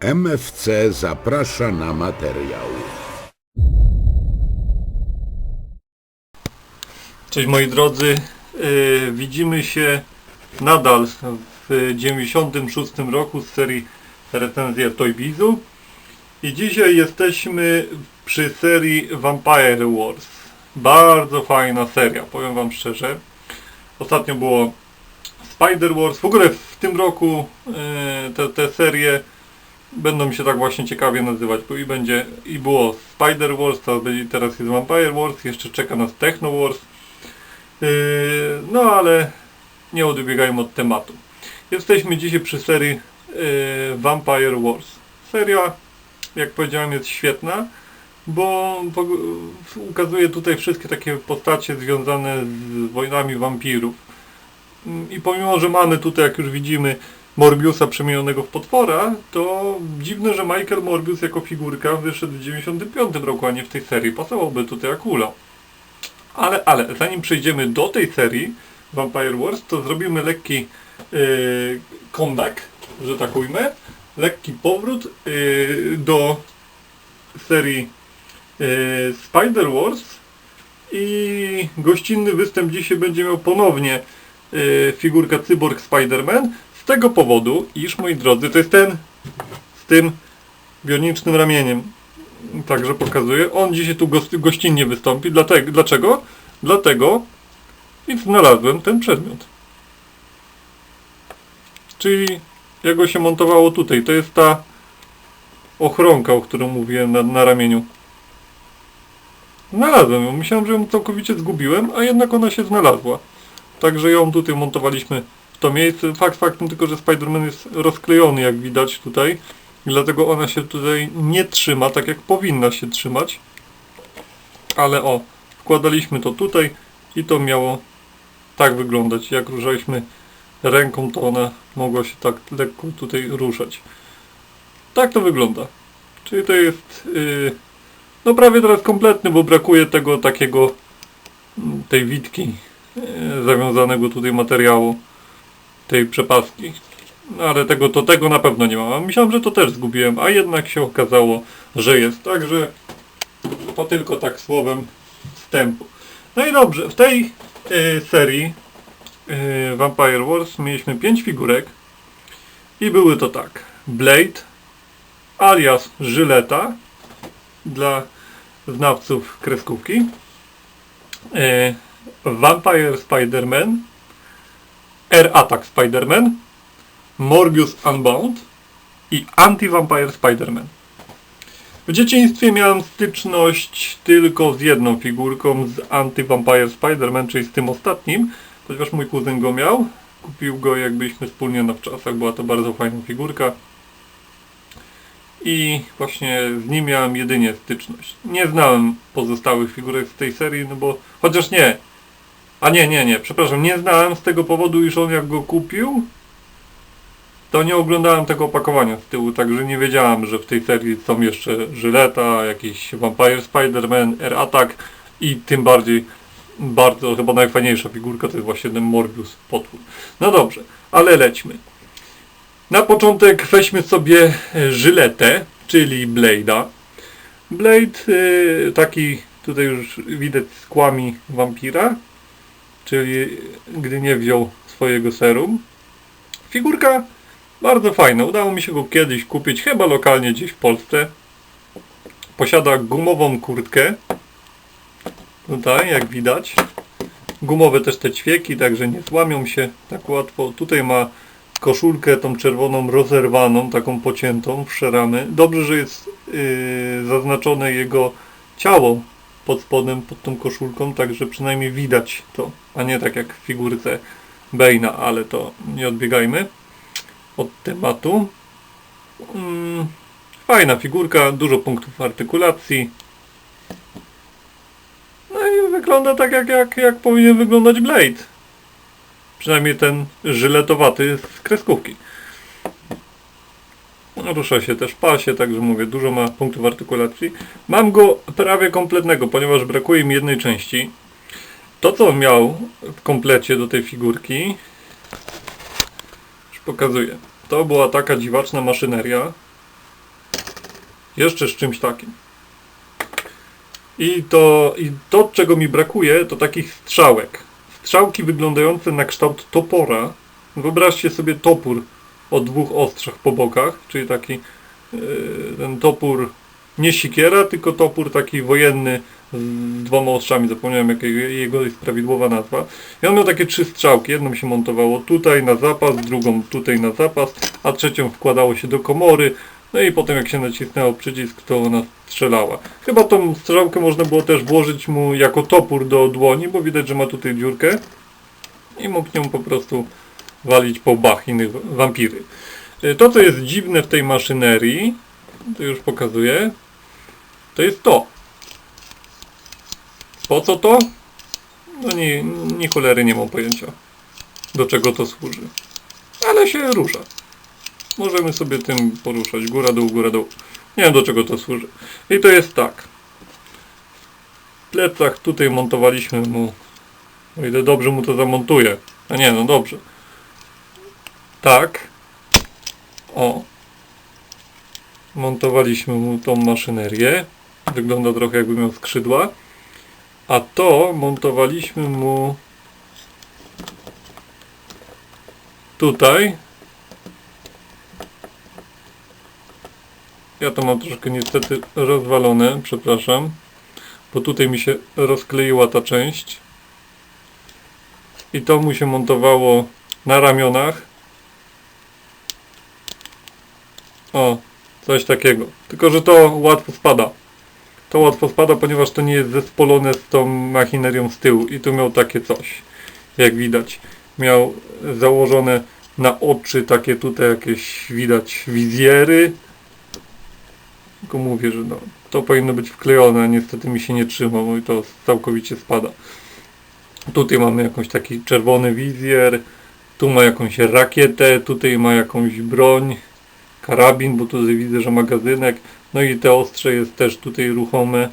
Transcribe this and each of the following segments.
MFC zaprasza na materiał. Cześć moi drodzy, Yy, widzimy się nadal w 96 roku z serii recenzja Toy Bizu i dzisiaj jesteśmy przy serii Vampire Wars. Bardzo fajna seria, powiem wam szczerze. Ostatnio było Spider Wars, w ogóle w tym roku yy, te, te serie będą się tak właśnie ciekawie nazywać, bo i będzie i było Spider Wars, to będzie, teraz jest Vampire Wars, jeszcze czeka nas Techno Wars. Yy, No ale nie odbiegajmy od tematu. Jesteśmy dzisiaj przy serii yy, Vampire Wars. Seria, jak powiedziałem, jest świetna, bo ukazuje tutaj wszystkie takie postacie związane z wojnami wampirów. Mm, I pomimo, że mamy tutaj, jak już widzimy, Morbiusa przemienionego w potwora, to dziwne, że Michael Morbius jako figurka wyszedł w 95 roku, a nie w tej serii. Pasowałby tutaj jak ulał. Ale, ale, zanim przejdziemy do tej serii Vampire Wars, to zrobimy lekki yy, comeback, że tak ujmę. Lekki powrót yy, do serii yy, Spider Wars i gościnny występ dzisiaj będzie miał ponownie yy, figurka Cyborg Spider-Man tego powodu, iż moi drodzy, to jest ten z tym bionicznym ramieniem. Także pokazuję. On dzisiaj tu gościnnie wystąpi. Dlatego, dlaczego? Dlatego, i znalazłem ten przedmiot. Czyli jak go się montowało tutaj. To jest ta ochronka, o którą mówiłem na, na ramieniu. Znalazłem ją. Myślałem, że ją całkowicie zgubiłem, a jednak ona się znalazła. Także ją tutaj montowaliśmy to miejsce. Fakt faktem tylko, że Spider-Man jest rozklejony, jak widać tutaj. I dlatego ona się tutaj nie trzyma, tak jak powinna się trzymać. Ale o, wkładaliśmy to tutaj i to miało tak wyglądać. Jak ruszaliśmy ręką, to ona mogła się tak lekko tutaj ruszać. Tak to wygląda. Czyli to jest yy, no prawie teraz kompletny, bo brakuje tego takiego mm, tej witki yy, zawiązanego tutaj materiału tej przepaski. No ale tego to tego na pewno nie mam. Myślałem, że to też zgubiłem, a jednak się okazało, że jest. Także to tylko tak słowem wstępu. No i dobrze, w tej e, serii e, Vampire Wars mieliśmy 5 figurek i były to tak. Blade alias Żyleta dla znawców kreskówki. E, Vampire Spider-Man Air Attack Spider-Man Morbius Unbound i Anti-Vampire Spider-Man. W dzieciństwie miałem styczność tylko z jedną figurką z Anti-Vampire Spider-Man, czyli z tym ostatnim, ponieważ mój kuzyn go miał. Kupił go jak byliśmy wspólnie na wczasach, była to bardzo fajna figurka. I właśnie z nim miałem jedynie styczność. Nie znałem pozostałych figurek z tej serii, no bo chociaż nie. A nie, nie, nie, przepraszam, nie znałem z tego powodu, iż on jak go kupił, to nie oglądałem tego opakowania z tyłu, także nie wiedziałem, że w tej serii są jeszcze Żyleta, jakiś Vampire Spider-Man, Air Attack i tym bardziej bardzo, chyba najfajniejsza figurka to jest właśnie ten Morbius potwór. No dobrze, ale lećmy. Na początek weźmy sobie e, Żyletę, czyli Blade'a. Blade, e, taki tutaj już widać skłami wampira, czyli gdy nie wziął swojego serum. Figurka bardzo fajne. Udało mi się go kiedyś kupić, chyba lokalnie gdzieś w Polsce. Posiada gumową kurtkę. Tutaj, jak widać. Gumowe też te ćwieki, także nie złamią się tak łatwo. Tutaj ma koszulkę tą czerwoną rozerwaną, taką pociętą w szeramy. Dobrze, że jest yy, zaznaczone jego ciało pod spodem, pod tą koszulką, także przynajmniej widać to, a nie tak jak w figurce Bane'a, ale to nie odbiegajmy od tematu. Mm, fajna figurka, dużo punktów artykulacji. No i wygląda tak jak, jak, jak powinien wyglądać Blade. Przynajmniej ten żyletowaty z kreskówki. Rusza się też pasie, także mówię, dużo ma punktów artykulacji. Mam go prawie kompletnego, ponieważ brakuje mi jednej części. To co miał w komplecie do tej figurki, już pokazuję. To była taka dziwaczna maszyneria, Jeszcze z czymś takim. I to, I to, czego mi brakuje, to takich strzałek. Strzałki wyglądające na kształt topora. Wyobraźcie sobie topór o dwóch ostrzach po bokach, czyli taki yy, ten topór nie sikiera, tylko topór taki wojenny z dwoma ostrzami, zapomniałem jaka jego jest prawidłowa nazwa. I on miał takie trzy strzałki, jedną się montowało tutaj na zapas, drugą tutaj na zapas, a trzecią wkładało się do komory, no i potem jak się nacisnęło przycisk, to ona strzelała. Chyba tą strzałkę można było też włożyć mu jako topór do dłoni, bo widać, że ma tutaj dziurkę i mógł nią po prostu walić po bach innych wampiry. Y, To, co jest dziwne w tej maszynerii, to już pokazuję, to jest to. Po co to? No nie, nie cholery nie mam pojęcia, do czego to służy. Ale się rusza. Możemy sobie tym poruszać. Góra, dół, góra, dół. Nie wiem do czego to służy. I to jest tak. W plecach tutaj montowaliśmy mu, o ile dobrze mu to zamontuję. A nie, no dobrze. Tak. O. Montowaliśmy mu tą maszynerię. Wygląda trochę jakby miał skrzydła. A to montowaliśmy mu tutaj. Ja to mam troszkę niestety rozwalone, przepraszam. Bo tutaj mi się rozkleiła ta część. I to mu się montowało na ramionach. O, coś takiego. Tylko, że to łatwo spada. To łatwo spada, ponieważ to nie jest zespolone z tą machinerią z tyłu. I tu miał takie coś. Jak widać. Miał założone na oczy takie tutaj jakieś widać wizjery. Tylko mówię, że no, to powinno być wklejone, a niestety mi się nie trzyma, bo to całkowicie spada. Tutaj mamy jakąś taki czerwony wizjer, tu ma jakąś rakietę, tutaj ma jakąś broń, karabin, bo tutaj widzę, że magazynek, no i te ostrze jest też tutaj ruchome.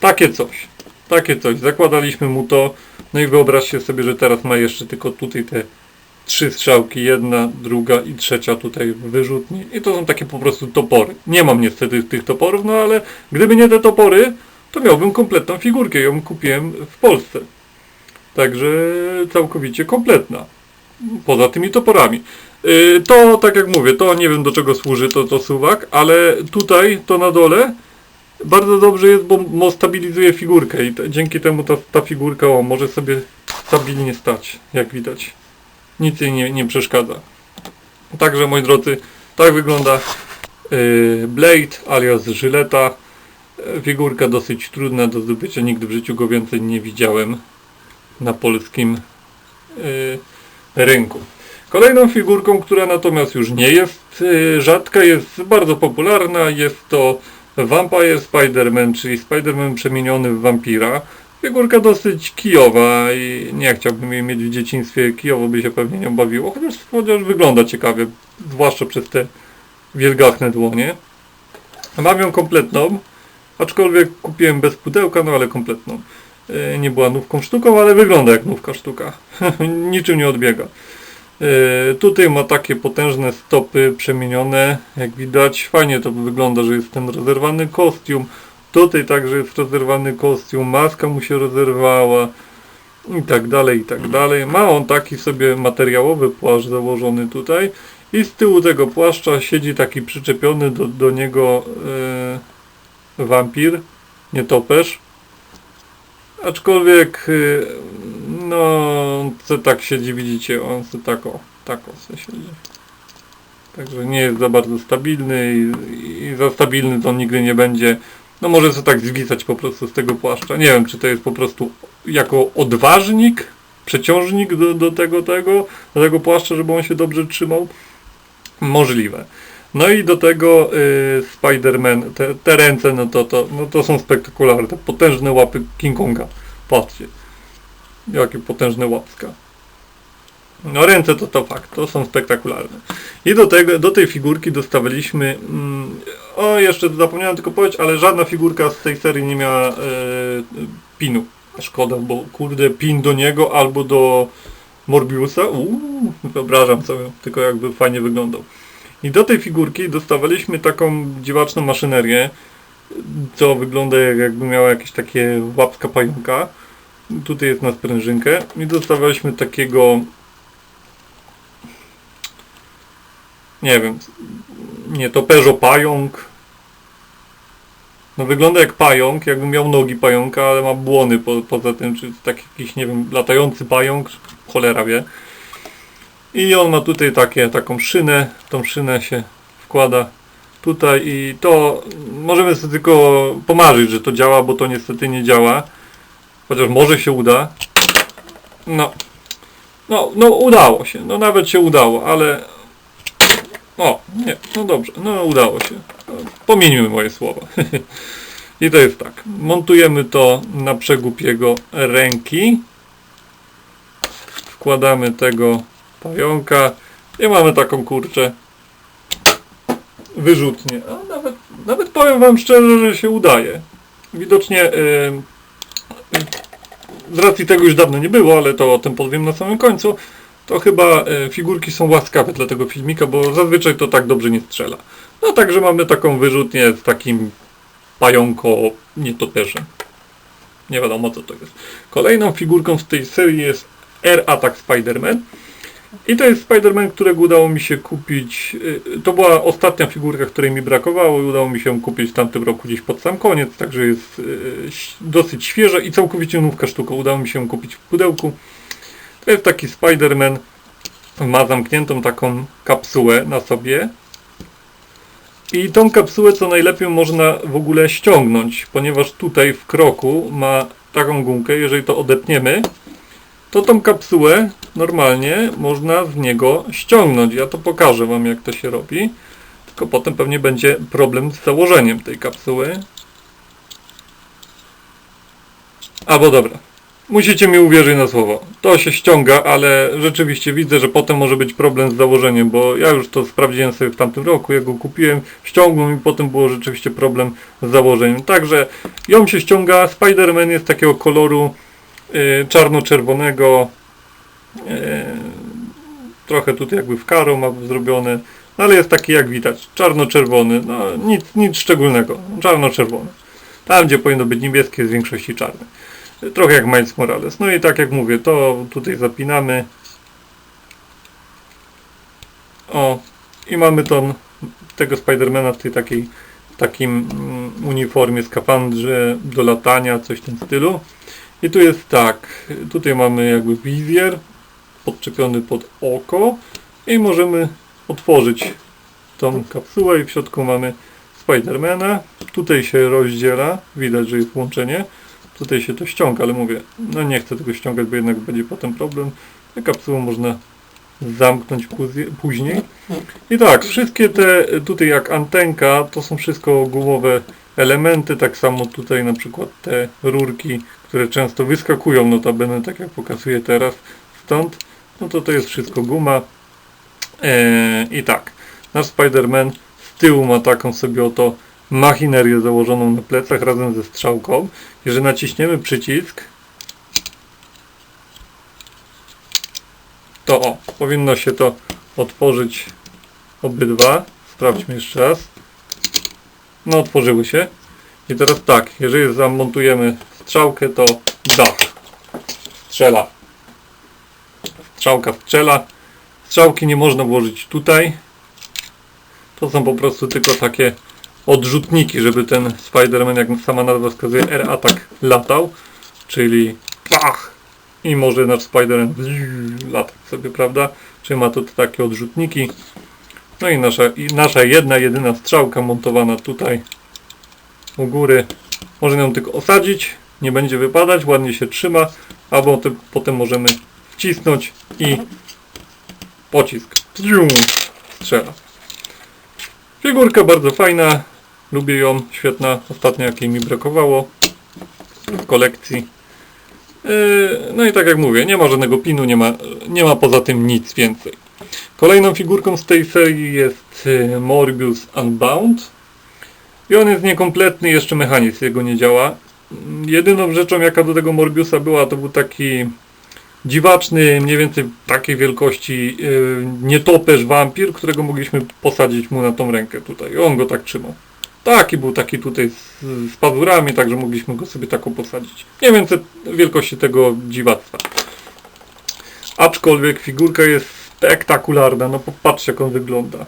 Takie coś, takie coś, zakładaliśmy mu to, no i wyobraźcie sobie, że teraz ma jeszcze tylko tutaj te trzy strzałki, jedna, druga i trzecia tutaj wyrzutni i to są takie po prostu topory. Nie mam niestety tych toporów, no ale gdyby nie te topory, to miałbym kompletną figurkę, ją kupiłem w Polsce. Także całkowicie kompletna. Poza tymi toporami. Yy, To, tak jak mówię, to nie wiem do czego służy to, to suwak, ale tutaj, to na dole, bardzo dobrze jest, bo mo stabilizuje figurkę i t- dzięki temu ta, ta figurka o, może sobie stabilnie stać, jak widać. Nic jej nie, nie przeszkadza. Także moi drodzy, tak wygląda yy, Blade alias Żyleta. Figurka dosyć trudna do zdobycia, nigdy w życiu go więcej nie widziałem na polskim yy, rynku. Kolejną figurką, która natomiast już nie jest yy, rzadka, jest bardzo popularna, jest to Vampire Spider-Man, czyli Spider-Man przemieniony w wampira. Figurka dosyć kijowa i nie chciałbym jej mieć w dzieciństwie, kijowo by się pewnie nią bawiło, chociaż, chociaż wygląda ciekawie, zwłaszcza przez te wielgachne dłonie. Mam ją kompletną, aczkolwiek kupiłem bez pudełka, no ale kompletną. Yy, Nie była nówką sztuką, ale wygląda jak nówka sztuka. Niczym nie odbiega. Yy, Tutaj ma takie potężne stopy przemienione, jak widać. Fajnie to wygląda, że jest ten rozerwany kostium. Tutaj także jest rozerwany kostium, maska mu się rozerwała i tak dalej, i tak dalej. Ma on taki sobie materiałowy płaszcz założony tutaj i z tyłu tego płaszcza siedzi taki przyczepiony do, do niego yy, wampir, nietoperz. Aczkolwiek, yy, no, co tak siedzi, widzicie, on se tak o, tak o se siedzi. Także nie jest za bardzo stabilny i, i za stabilny to nigdy nie będzie. No może sobie tak zwisać po prostu z tego płaszcza. Nie wiem, czy to jest po prostu jako odważnik, przeciążnik do, do tego, tego, do tego płaszcza, żeby on się dobrze trzymał. Możliwe. No i do tego y, Spider-Man, te, te ręce, no to, to, no to są spektakularne. Te potężne łapy King Konga. Patrzcie. Jakie potężne łapska. No ręce to to fakt, to są spektakularne. I do, tego, do tej figurki dostawaliśmy, mm, o jeszcze zapomniałem tylko powiedzieć, ale żadna figurka z tej serii nie miała e, pinu. Szkoda, bo kurde pin do niego albo do Morbiusa, uuu, wyobrażam sobie, tylko jakby fajnie wyglądał. I do tej figurki dostawaliśmy taką dziwaczną maszynerię, co wygląda jak, jakby miała jakieś takie łapska pająka. Tutaj jest na sprężynkę. I dostawaliśmy takiego nie wiem, nie to Peugeot pająk. No wygląda jak pająk, jakby miał nogi pająka, ale ma błony po, poza tym, czy taki jakiś, nie wiem, latający pająk, cholera wie. I on ma tutaj takie, taką szynę, tą szynę się wkłada tutaj i to możemy sobie tylko pomarzyć, że to działa, bo to niestety nie działa. Chociaż może się uda. No, no, no udało się, no nawet się udało, ale o, nie, no dobrze, no udało się. Pominimy moje słowa. I to jest tak. Montujemy to na przegub jego ręki. Wkładamy tego pająka i mamy taką kurczę wyrzutnię. A nawet, nawet powiem wam szczerze, że się udaje. Widocznie yy, z racji tego już dawno nie było, ale to o tym powiem na samym końcu to chyba e, figurki są łaskawe dla tego filmika, bo zazwyczaj to tak dobrze nie strzela. No także mamy taką wyrzutnię z takim pająko nietoperzem. Nie wiadomo co to jest. Kolejną figurką z tej serii jest Air Attack Spider-Man. I to jest Spider-Man, którego udało mi się kupić. y, To była ostatnia figurka, której mi brakowało i udało mi się kupić w tamtym roku gdzieś pod sam koniec, także jest y, dosyć świeża i całkowicie nówka sztuka. Udało mi się kupić w pudełku. To jest taki Spider-Man, ma zamkniętą taką kapsułę na sobie. I tą kapsułę co najlepiej można w ogóle ściągnąć, ponieważ tutaj w kroku ma taką gumkę, jeżeli to odepniemy, to tą kapsułę normalnie można z niego ściągnąć. Ja to pokażę Wam jak to się robi, tylko potem pewnie będzie problem z założeniem tej kapsuły. Albo dobra, Musicie mi uwierzyć na słowo. To się ściąga, ale rzeczywiście widzę, że potem może być problem z założeniem, bo ja już to sprawdziłem sobie w tamtym roku, jak go kupiłem, ściągnął i potem było rzeczywiście problem z założeniem. Także ją się ściąga, Spider-Man jest takiego koloru czarno-czerwonego, y, trochę tutaj jakby w karo ma zrobione, no ale jest taki jak widać, czarno-czerwony, no nic, nic szczególnego, czarno-czerwony. Tam gdzie powinno być niebieskie jest w większości czarne. Trochę jak Miles Morales. No i tak jak mówię, to tutaj zapinamy. O, i mamy tą, tego Spidermana w tej takiej takim mm, uniformie, skafandrze do latania, coś w tym stylu. I tu jest tak, tutaj mamy jakby wizjer podczepiony pod oko i możemy otworzyć tą kapsułę i w środku mamy Spidermana. Tutaj się rozdziela, widać, że jest łączenie. Tutaj się to ściąga, ale mówię, no nie chcę tego ściągać, bo jednak będzie potem problem. Tę kapsułę można zamknąć później-. I tak, wszystkie te, tutaj jak antenka, to są wszystko gumowe elementy, tak samo tutaj na przykład te rurki, które często wyskakują, notabene, tak jak pokazuję teraz, stąd, no to to jest wszystko guma. Eee, I tak, nasz Spider-Man z tyłu ma taką sobie oto machinerię założoną na plecach razem ze strzałką. Jeżeli naciśniemy przycisk, to o, powinno się to otworzyć obydwa. Sprawdźmy jeszcze raz. No, otworzyły się. I teraz tak, jeżeli zamontujemy strzałkę, to dach. Strzela. Strzałka strzela. Strzałki nie można włożyć tutaj. To są po prostu tylko takie odrzutniki, żeby ten Spider-Man, jak sama nazwa wskazuje, Air Attack latał, czyli pach i może nasz Spider-Man latać sobie, prawda? Czyli ma tu takie odrzutniki. No i nasza, i nasza jedna, jedyna strzałka montowana tutaj u góry. Można ją tylko osadzić, nie będzie wypadać, ładnie się trzyma, albo te, potem możemy wcisnąć i pocisk Pziu! strzela. Figurka bardzo fajna, lubię ją, świetna, ostatnio jakiej mi brakowało w kolekcji. Yy, No i tak jak mówię, nie ma żadnego pinu, nie ma, nie ma poza tym nic więcej. Kolejną figurką z tej serii jest yy, Morbius Unbound. I on jest niekompletny, jeszcze mechanizm jego nie działa. Jedyną rzeczą jaka do tego Morbiusa była, to był taki dziwaczny, mniej więcej takiej wielkości yy, nietoperz wampir, którego mogliśmy posadzić mu na tą rękę tutaj. On go tak trzymał. Taki był taki tutaj z, z pazurami, także mogliśmy go sobie taką posadzić. Mniej więcej wielkości tego dziwactwa. Aczkolwiek figurka jest spektakularna, no popatrzcie jak on wygląda.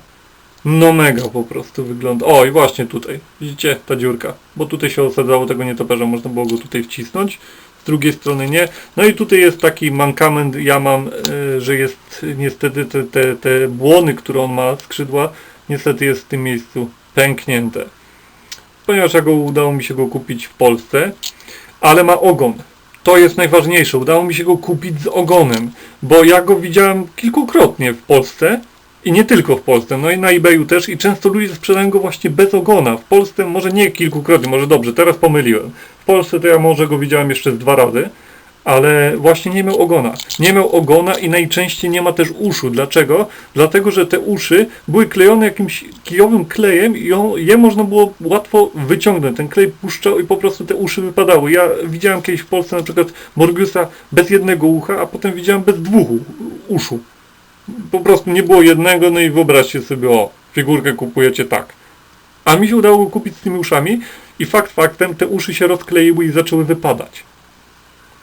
No mega po prostu wygląda. O i właśnie tutaj, widzicie ta dziurka, bo tutaj się osadzało tego nietoperza, można było go tutaj wcisnąć, z drugiej strony nie. No i tutaj jest taki mankament, ja mam, e, że jest niestety te, te, te błony, które on ma, skrzydła, niestety jest w tym miejscu pęknięte. Ponieważ ja go, udało mi się go kupić w Polsce, ale ma ogon. To jest najważniejsze. Udało mi się go kupić z ogonem, bo ja go widziałem kilkukrotnie w Polsce i nie tylko w Polsce, no i na eBayu też i często ludzie sprzedają go właśnie bez ogona. W Polsce może nie kilkukrotnie, może dobrze, teraz pomyliłem. W Polsce to ja może go widziałem jeszcze dwa razy, ale właśnie nie miał ogona. Nie miał ogona i najczęściej nie ma też uszu. Dlaczego? Dlatego, że te uszy były klejone jakimś kijowym klejem i on, je można było łatwo wyciągnąć. Ten klej puszczał i po prostu te uszy wypadały. Ja widziałem kiedyś w Polsce na przykład Morbiusa bez jednego ucha, a potem widziałem bez dwóch uszu. Po prostu nie było jednego, no i wyobraźcie sobie, o, figurkę kupujecie tak. A mi się udało kupić z tymi uszami i fakt faktem te uszy się rozkleiły i zaczęły wypadać.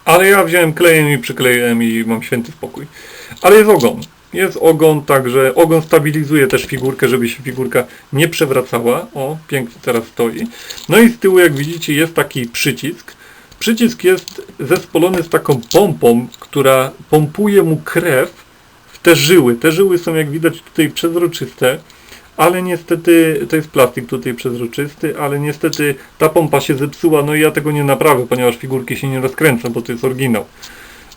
Ale ja wziąłem klejem i przykleiłem i mam święty spokój. Ale jest ogon. Jest ogon, także ogon stabilizuje też figurkę, żeby się figurka nie przewracała. O, pięknie teraz stoi. No i z tyłu, jak widzicie, jest taki przycisk. Przycisk jest zespolony z taką pompą, która pompuje mu krew te żyły. Te żyły są, jak widać, tutaj przezroczyste ale niestety to jest plastik tutaj przezroczysty, ale niestety ta pompa się zepsuła, no i ja tego nie naprawię, ponieważ figurki się nie rozkręcą, bo to jest oryginał.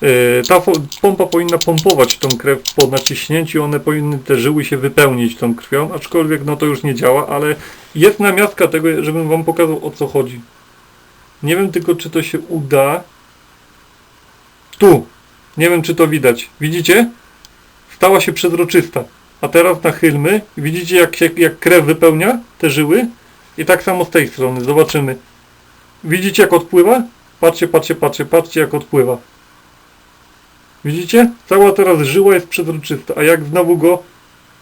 Yy, Ta pompa powinna pompować tą krew po naciśnięciu, one powinny te żyły się wypełnić tą krwią, aczkolwiek no to już nie działa, ale jest namiastka tego, żebym wam pokazał o co chodzi. Nie wiem tylko czy to się uda. Tu. Nie wiem czy to widać. Widzicie? Stała się przezroczysta. A teraz nachylmy. Widzicie jak, jak krew wypełnia te żyły? I tak samo z tej strony. Zobaczymy. Widzicie jak odpływa? Patrzcie, patrzcie, patrzcie, patrzcie jak odpływa. Widzicie? Cała teraz żyła jest przezroczysta. A jak znowu go...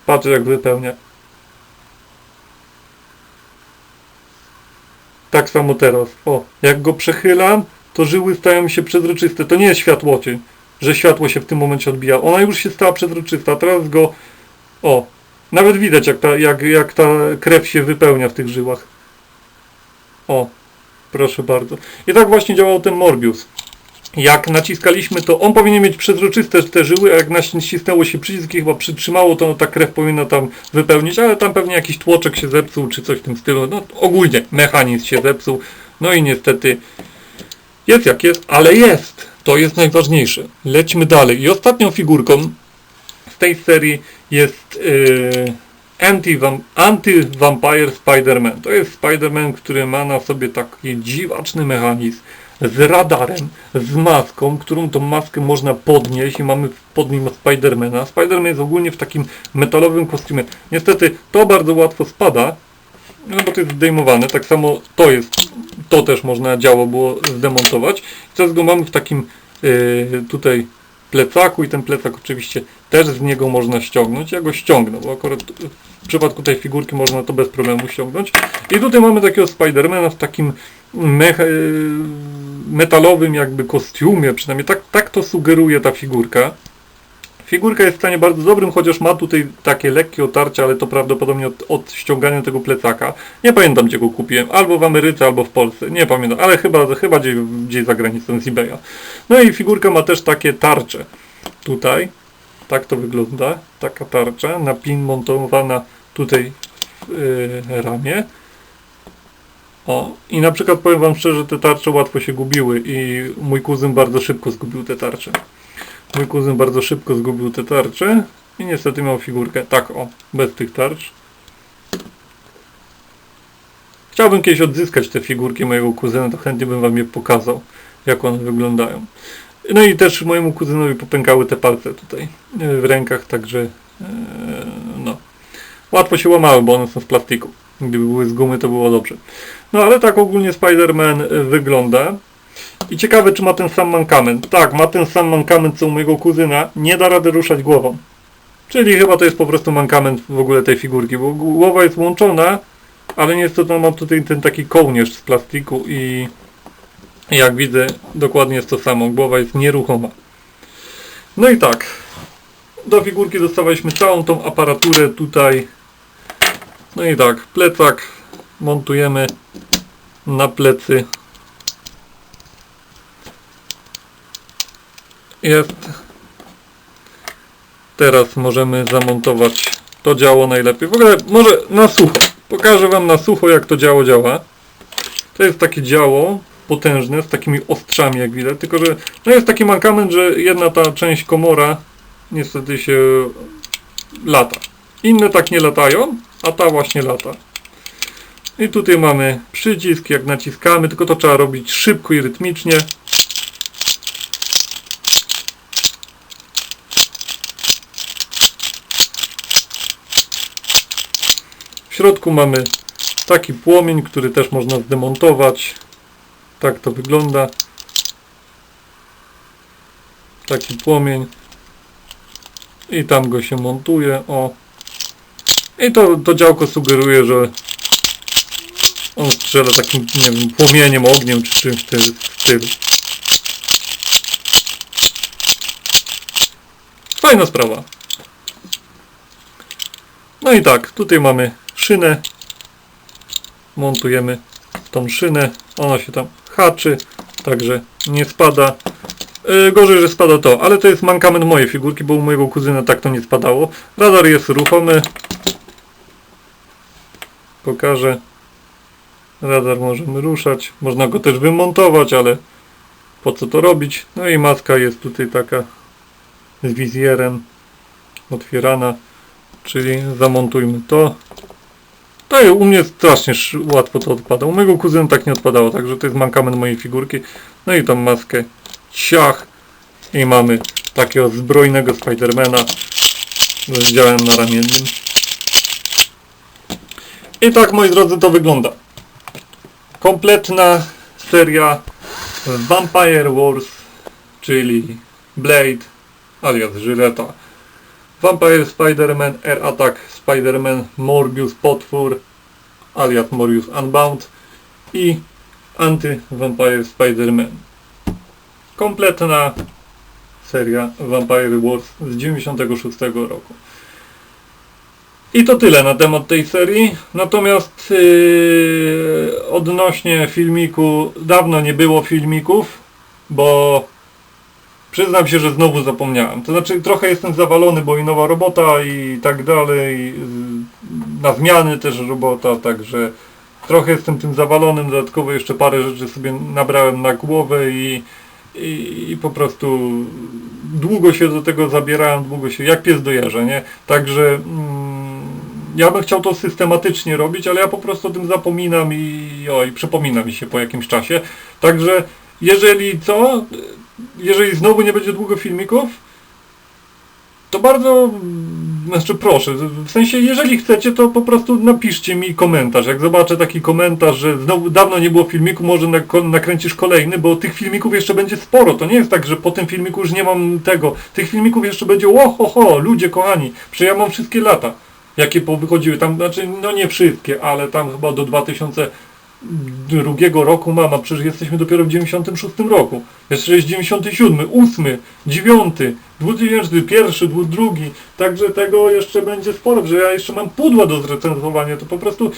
Patrzcie jak wypełnia. Tak samo teraz. O, jak go przechylam, to żyły stają się przezroczyste. To nie jest światłocień, że światło się w tym momencie odbija. Ona już się stała przezroczysta. Teraz go o, nawet widać jak ta, jak, jak ta krew się wypełnia w tych żyłach. O, proszę bardzo. I tak właśnie działał ten Morbius. Jak naciskaliśmy to, on powinien mieć przezroczyste te żyły, a jak nacisnęło się przycisk i chyba przytrzymało, to ta krew powinna tam wypełnić, ale tam pewnie jakiś tłoczek się zepsuł, czy coś w tym stylu. No ogólnie mechanizm się zepsuł. No i niestety jest jak jest, ale jest. To jest najważniejsze. Lećmy dalej. I ostatnią figurką z tej serii jest yy, Anti-Vam- Anti-Vampire Spider-Man. To jest Spider-Man, który ma na sobie taki dziwaczny mechanizm z radarem, z maską, którą tą maskę można podnieść i mamy pod nim Spidermana. Spider-Man jest ogólnie w takim metalowym kostiumie. Niestety to bardzo łatwo spada, no bo to jest zdejmowane. Tak samo to jest, to też można działo było zdemontować. Teraz go mamy w takim tutaj plecaku i ten plecak oczywiście też z niego można ściągnąć. Ja go ściągnę, bo akurat w przypadku tej figurki można to bez problemu ściągnąć. I tutaj mamy takiego Spidermana w takim mecha, metalowym jakby kostiumie, przynajmniej tak, tak to sugeruje ta figurka. Figurka jest w stanie bardzo dobrym, chociaż ma tutaj takie lekkie otarcia, ale to prawdopodobnie od, od ściągania tego plecaka. Nie pamiętam gdzie go kupiłem, albo w Ameryce, albo w Polsce, nie pamiętam, ale chyba, chyba gdzieś, gdzieś za granicą z eBaya. No i figurka ma też takie tarcze. Tutaj, tak to wygląda, taka tarcza, na pin montowana tutaj w yy, ramię. O, i na przykład powiem wam szczerze, te tarcze łatwo się gubiły i mój kuzyn bardzo szybko zgubił te tarcze. Mój kuzyn bardzo szybko zgubił te tarcze i niestety miał figurkę, tak o, bez tych tarcz. Chciałbym kiedyś odzyskać te figurki mojego kuzyna, to chętnie bym wam je pokazał, jak one wyglądają. No i też mojemu kuzynowi popękały te palce tutaj e, w rękach, także e, no. Łatwo się łamały, bo one są z plastiku. Gdyby były z gumy, to było dobrze. No ale tak ogólnie Spider-Man e, wygląda. I ciekawe, czy ma ten sam mankament. Tak, ma ten sam mankament co u mojego kuzyna. Nie da rady ruszać głową. Czyli chyba to jest po prostu mankament w ogóle tej figurki, bo głowa jest łączona, ale niestety mam tutaj ten taki kołnierz z plastiku i jak widzę, dokładnie jest to samo. Głowa jest nieruchoma. No i tak. Do figurki dostawaliśmy całą tą aparaturę tutaj. No i tak, plecak montujemy na plecy. Jest. Teraz możemy zamontować to działo najlepiej. W ogóle może na sucho. Pokażę Wam na sucho jak to działo działa. To jest takie działo potężne z takimi ostrzami jak widać, tylko że no jest taki mankament, że jedna ta część komora niestety się lata. Inne tak nie latają, a ta właśnie lata. I tutaj mamy przycisk, jak naciskamy, tylko to trzeba robić szybko i rytmicznie. Środku mamy taki płomień, który też można zdemontować. Tak to wygląda. Taki płomień. I tam go się montuje. O. I to, to działko sugeruje, że on strzela takim, nie wiem, płomieniem, ogniem czy czymś w tym stylu. Fajna sprawa. No i tak, tutaj mamy szynę. Montujemy tą szynę. Ona się tam haczy, także nie spada. Yy, gorzej, że spada to, ale to jest mankament mojej figurki, bo u mojego kuzyna tak to nie spadało. Radar jest ruchomy. Pokażę. Radar możemy ruszać. Można go też wymontować, ale po co to robić? No i maska jest tutaj taka z wizjerem otwierana, czyli zamontujmy to. Jest, u mnie strasznie sz- łatwo to odpada. U mojego kuzyna tak nie odpadało, także to jest mankament mojej figurki. No i tą maskę ciach i mamy takiego zbrojnego Spidermana z działem naramiennym. I tak moi drodzy to wygląda. Kompletna seria Vampire Wars, czyli Blade alias Żyleta. Vampire Spider-Man, Air Attack Spider-Man, Morbius Potwór alias Morbius Unbound i Anty-Vampire Spider-Man. Kompletna seria Vampire Wars z 96 roku. I to tyle na temat tej serii. Natomiast yy, odnośnie filmiku, dawno nie było filmików, bo przyznam się, że znowu zapomniałem. To znaczy trochę jestem zawalony, bo i nowa robota i tak dalej. yy, Na zmiany też robota, także trochę jestem tym zawalonym. Dodatkowo jeszcze parę rzeczy sobie nabrałem na głowę i, i, i po prostu długo się do tego zabierałem, długo się, jak pies do jeża, nie? Także mm, ja bym chciał to systematycznie robić, ale ja po prostu o tym zapominam i oj, przypomina mi się po jakimś czasie. Także jeżeli co, jeżeli znowu nie będzie długo filmików, to bardzo, znaczy proszę, w sensie jeżeli chcecie, to po prostu napiszcie mi komentarz. Jak zobaczę taki komentarz, że znowu dawno nie było filmiku, może nak- nakręcisz kolejny, bo tych filmików jeszcze będzie sporo. To nie jest tak, że po tym filmiku już nie mam tego. Tych filmików jeszcze będzie, o ho, ho, ludzie kochani, przecież ja mam wszystkie lata, jakie wychodziły. Tam, znaczy, no nie wszystkie, ale tam chyba do 2000 drugiego roku mam, a przecież jesteśmy dopiero w 96 roku. Jeszcze jest 97, 8, 9, 2001, dwu- drugi. Także tego jeszcze będzie sporo, że ja jeszcze mam pudła do zrecenzowania. To po prostu,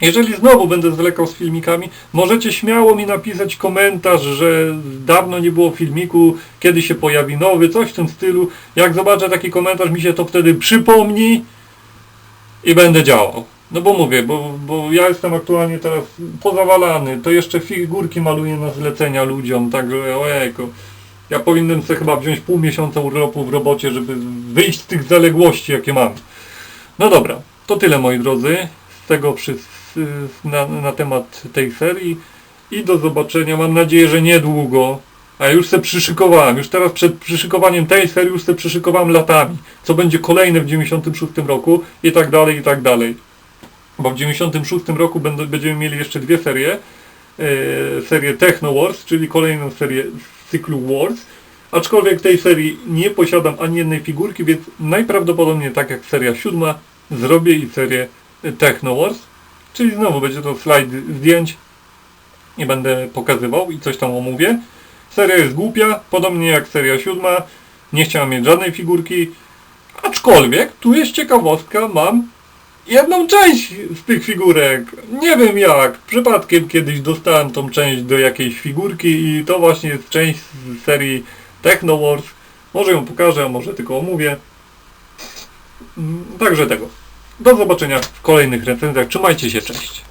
jeżeli znowu będę zwlekał z filmikami, możecie śmiało mi napisać komentarz, że dawno nie było filmiku, kiedy się pojawi nowy, coś w tym stylu. Jak zobaczę taki komentarz, mi się to wtedy przypomni i będę działał. No bo mówię, bo, bo ja jestem aktualnie teraz pozawalany, to jeszcze figurki maluję na zlecenia ludziom, także ojejku. Ja powinienem sobie chyba wziąć pół miesiąca urlopu w robocie, żeby wyjść z tych zaległości, jakie mam. No dobra, to tyle moi drodzy z tego przy, na, na temat tej serii i do zobaczenia, mam nadzieję, że niedługo, a już se przyszykowałem, już teraz przed przyszykowaniem tej serii już se przyszykowałem latami, co będzie kolejne w 96 roku i tak dalej, i tak dalej. Bo w 96 roku będziemy mieli jeszcze dwie serie. e, serię Techno Wars, czyli kolejną serię z cyklu Wars. Aczkolwiek tej serii nie posiadam ani jednej figurki, więc najprawdopodobniej tak jak seria siódma zrobię i serię Techno Wars. Czyli znowu będzie to slajd zdjęć. Nie będę pokazywał i coś tam omówię. Seria jest głupia, podobnie jak seria siódma. Nie chciałem mieć żadnej figurki. Aczkolwiek, tu jest ciekawostka, mam jedną część z tych figurek. Nie wiem jak. Przypadkiem kiedyś dostałem tą część do jakiejś figurki i to właśnie jest część z serii Techno Wars. Może ją pokażę, może tylko omówię. Mm, Także tego. Do zobaczenia w kolejnych recenzjach. Trzymajcie się, cześć.